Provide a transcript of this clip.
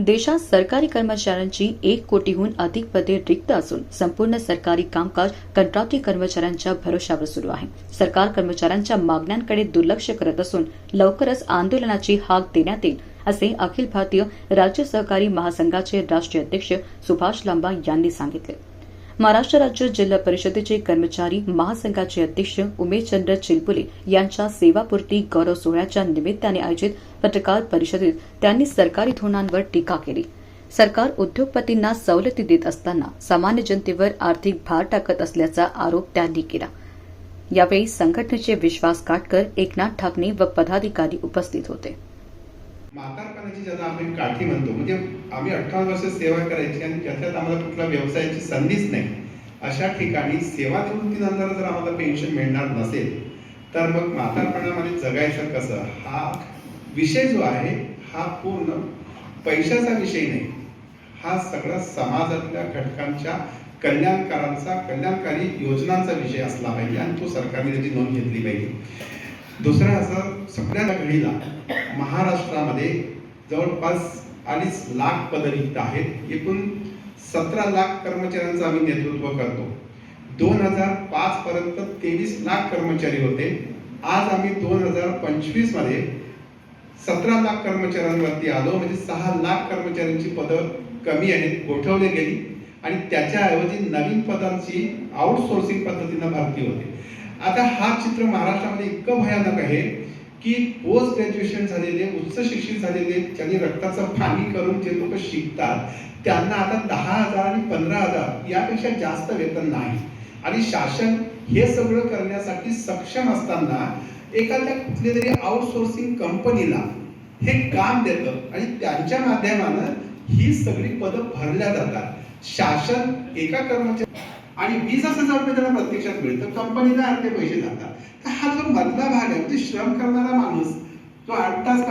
देशात सरकारी कर्मचाऱ्यांची एक कोटीहून अधिक पदे रिक्त असून संपूर्ण सरकारी कामकाज कंत्राटी कर्मचाऱ्यांच्या भरोशावर सुरू आहे. सरकार कर्मचाऱ्यांच्या मागण्यांकडे दुर्लक्ष करत असून लवकरच आंदोलनाची हाक देण्यात येईल असे अखिल भारतीय राज्य सहकारी महासंघाचे राष्ट्रीय अध्यक्ष सुभाष लांबा यांनी सांगितले. महाराष्ट्र राज्य जिल्हा परिषदेचे कर्मचारी महासंघाचे अध्यक्ष उमेशचंद्र चिलपुले यांच्या सेवापूर्ती गौरव सोहळ्याच्या निमित्ताने आयोजित पत्रकार परिषदेत त्यांनी सरकारी धोरणांवर टीका केली. सरकार उद्योगपतींना सवलती देत असताना सामान्य जनतेवर आर्थिक भार टाकत असल्याचा आरोप त्यांनी केला. यावेळी संघटनेचे विश्वास काटकर एकनाथ ठाकरे व पदाधिकारी उपस्थित होते. म्हातारपणाची ज्याला आम्ही काठी म्हणतो म्हणजे आम्ही अठ्ठावन्न वर्ष सेवा करायची आणि त्याच्यात आम्हाला कुठला व्यवसायाची संधीच नाही. अशा ठिकाणी सेवा निवृत्तीनंतर जर आम्हाला पेन्शन मिळणार नसेल तर मग म्हातारपणामध्ये जगायचं कसं? हा विषय जो आहे हा पूर्ण पैशाचा विषय नाही. हा सगळा समाजातल्या घटकांच्या कल्याणकारांचा कल्याणकारी योजनांचा विषय असला पाहिजे आणि तो सरकारने त्याची नोंद घेतली पाहिजे. दुसरं असं सगळ्या घडीला महाराष्ट्रामध्ये जवळपास अडीच लाख पदरिक्त आहेत. एकूण सतरा लाख कर्मचाऱ्यांचं आम्ही नेतृत्व करतो. दोन हजार पाच पर्यंत तेवीस लाख कर्मचारी होते. आज आम्ही दोन हजार पंचवीसमध्ये सतरा लाख कर्मचाऱ्यांवरती आलो. म्हणजे सहा लाख कर्मचाऱ्यांची पदं कमी आहेत गोठवले गेली. आणि त्याच्याऐवजी नवीन पदांची आउटसोर्सिंग पद्धतीनं भरती होते. आता हा चित्र महाराष्ट्रामध्ये इतकं भयानक आहे की पोस्ट ग्रॅज्युएशन झालेले उच्च शिक्षित झालेले ज्यांनी रक्ताचं पाणी करून जे लोक शिकतात त्यांना आता दहा हजार आणि पंधरा हजार यापेक्षा जास्त वेतन नाही. आणि शासन हे सगळं करण्यासाठी सक्षम असताना एखाद्या कुठल्या तरी आउटसोर्सिंग कंपनीला हे काम देतं आणि त्यांच्या माध्यमानं ही सगळी पदं भरल्या जातात. शासन एका कर्मचारी आणि वीस हजार रुपये त्याला प्रत्यक्षात मिळतं. कंपनीला अर्धे पैसे जातात. तर हा जो मधला भाग आहे म्हणजे श्रम करणारा माणूस तो आठ तास